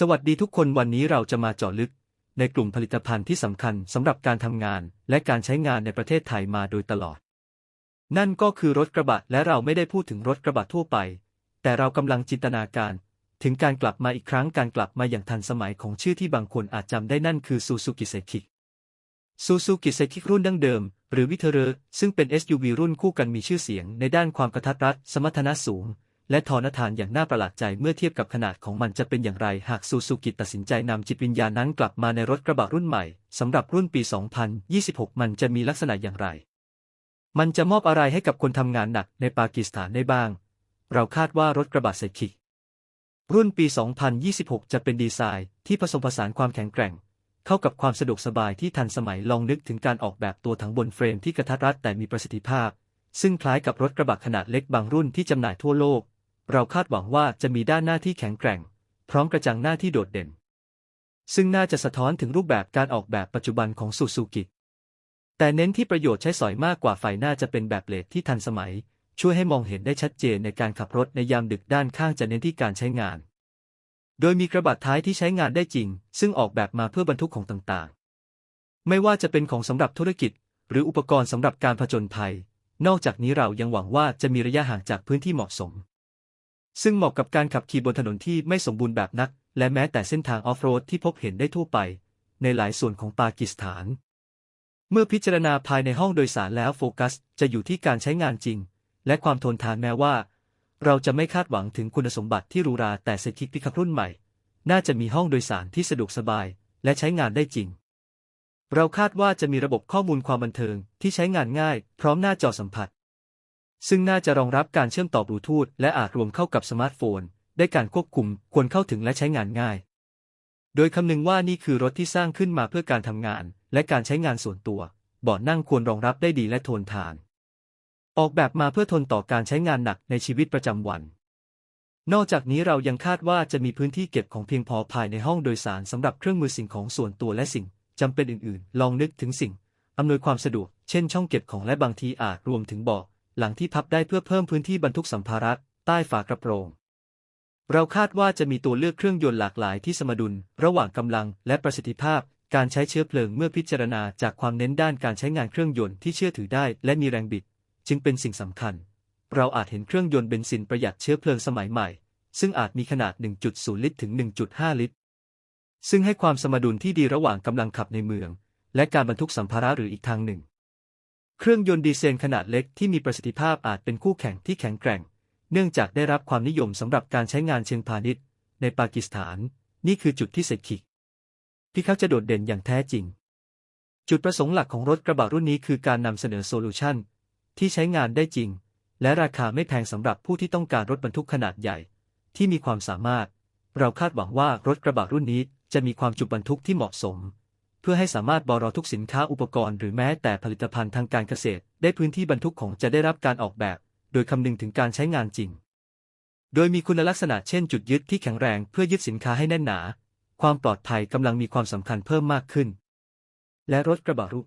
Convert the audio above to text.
สวัสดีทุกคนวันนี้เราจะมาเจาะลึก ในกลุ่มผลิตภัณฑ์ที่สำคัญสำหรับการทำงาน และการใช้งานในประเทศไทยมาโดยตลอด นั่นก็คือรถกระบะและเราไม่ได้พูดถึงรถกระบะทั่วไป แต่เรากำลังจินตนาการ ถึงการกลับมาอีกครั้งการกลับมาอย่างทันสมัยของชื่อที่บางคนอาจจำได้นั่นคือซูซูกิเซคิซูซูกิเซคิรุ่นดั้งเดิม หรือวิเทเรซึ่งเป็น SUV รุ่นคู่กันมีชื่อเสียงในด้านความกระทัดรัดสมรรถนะสูง และทอนทานอย่างน่าประหลาดใจเมื่อเทียบกับขนาดของมันจะเป็นอย่างไรหากซูซูกิตัดสินใจนำจิตวิญญาณนั้นกลับมาในรถกระบะรุ่นใหม่สำหรับรุ่นปี 2026 มันจะมีลักษณะอย่างไร มันจะมอบอะไรให้กับคนทำงานหนักในปากีสถานได้บ้าง เราคาดว่ารถกระบะเซคิรุ่นปี 2026 จะเป็นดีไซน์ที่ผสมผสานความแข็งแกร่ง เข้ากับความสะดวกสบายที่ทันสมัยลองนึกถึงการออกแบบตัวถังบนเฟรมที่กระทัดรัดแต่มีประสิทธิภาพ ซึ่งคล้ายกับรถกระบะขนาดเล็กบางรุ่นที่จำหน่ายทั่วโลก เราคาดหวังว่าจะมีด้านหน้าที่แข็งแกร่ง พร้อมกระจังหน้าที่โดดเด่น ซึ่งน่าจะสะท้อนถึงรูปแบบการออกแบบปัจจุบันของซูซูกิ แต่เน้นที่ประโยชน์ใช้สอยมากกว่าไฟหน้าจะเป็นแบบเลดที่ทันสมัย ช่วยให้มองเห็นได้ชัดเจนในการขับรถในยามดึกด้านข้างจะเน้นที่การใช้งาน โดยมีกระบะท้ายที่ใช้งานได้จริง ซึ่งออกแบบมาเพื่อบรรทุกของต่างๆ ไม่ว่าจะเป็นของสำหรับธุรกิจ หรืออุปกรณ์สำหรับการผจญภัย นอกจากนี้เรายังหวังว่าจะมีระยะห่างจากพื้นที่เหมาะสม ซึ่งเหมาะกับการขับขี่บนถนนที่ไม่สมบูรณ์แบบนัก และแม้แต่เส้นทางออฟโรดที่พบเห็นได้ทั่วไป ในหลายส่วนของปากีสถาน เมื่อพิจารณาภายในห้องโดยสารแล้วโฟกัสจะอยู่ที่การใช้งานจริง และความทนทานแม้ว่า เราจะไม่คาดหวังถึงคุณสมบัติที่หรูหราแต่เศรษฐกิจพิคับรุ่นใหม่ น่าจะมีห้องโดยสารที่สะดวกสบาย และใช้งานได้จริง เราคาดว่าจะมีระบบข้อมูลความบันเทิงที่ใช้งานง่าย พร้อมหน้าจอสัมผัส ซึ่งน่าจะรองรับการเชื่อมต่อบลูทูธและอาจรวมเข้ากับสมาร์ทโฟน ได้การควบคุมควรเข้าถึงและใช้งานง่าย โดยคำนึงว่านี่คือรถที่สร้างขึ้นมาเพื่อการทำงาน และการใช้งานส่วนตัวเบาะนั่งควรรองรับได้ดีและทนทาน ออกแบบมาเพื่อทนต่อการใช้งานหนักในชีวิตประจำวัน นอกจากนี้เรายังคาดว่าจะมีพื้นที่เก็บของเพียงพอภายในห้องโดยสารสำหรับเครื่องมือสิ่งของส่วนตัวและสิ่งจำเป็นอื่นๆ ลองนึกถึงสิ่งอำนวยความสะดวก เช่นช่องเก็บของและบางทีอาจรวมถึงเบาะ หลังที่พับได้เพื่อเพิ่มพื้นที่บรรทุกสัมภาระใต้ฝากระโปรง เราคาดว่าจะมีตัวเลือกเครื่องยนต์หลากหลายที่สมดุล ระหว่างกำลังและประสิทธิภาพ การใช้เชื้อเพลิงเมื่อพิจารณาจากความเน้นด้านการใช้งานเครื่องยนต์ที่เชื่อถือได้ และมีแรงบิด จึงเป็นสิ่งสำคัญ เราอาจเห็นเครื่องยนต์เบนซินประหยัดเชื้อเพลิงสมัยใหม่ ซึ่งอาจมีขนาด 1.0 ลิตรถึง 1.5 ลิตร ซึ่งให้ความสมดุลที่ดีระหว่างกำลังขับในเมือง และการบรรทุกสัมภาระหรืออีกทางหนึ่ง เครื่องยนต์ดีเซลขนาดเล็กที่มีประสิทธิภาพอาจเป็นคู่แข่งที่แข็งแกร่ง เนื่องจากได้รับความนิยมสำหรับการใช้งานเชิงพาณิชย์ ในปากีสถาน นี่คือจุดที่เศรษฐกิจที่เขาจะโดดเด่นอย่างแท้จริง จุดประสงค์หลักของรถกระบะรุ่นนี้คือการนำเสนอโซลูชันที่ใช้งานได้จริง และราคาไม่แพงสำหรับผู้ที่ต้องการรถบรรทุกขนาดใหญ่ ที่มีความสามารถ เราคาดหวังว่ารถกระบะรุ่นนี้จะมีความจุบรรทุกที่เหมาะสม พื่อให้สามารถบรอทุกสินค้าอุปกรณ์หรือแม้แต่ผลิตภัณฑ์ทางการเกษตร ได้พื้นที่บรรทุกของจะได้รับการออกแบบ โดยคำนึงถึงการใช้งานจริง โดยมีคุณลักษณะเช่นจุดยึดที่แข็งแรงเพื่อยึดสินค้าให้แน่นหนา ความปลอดภัยกำลังมีความสำคัญเพิ่มมากขึ้น และรถกระบะรุ่น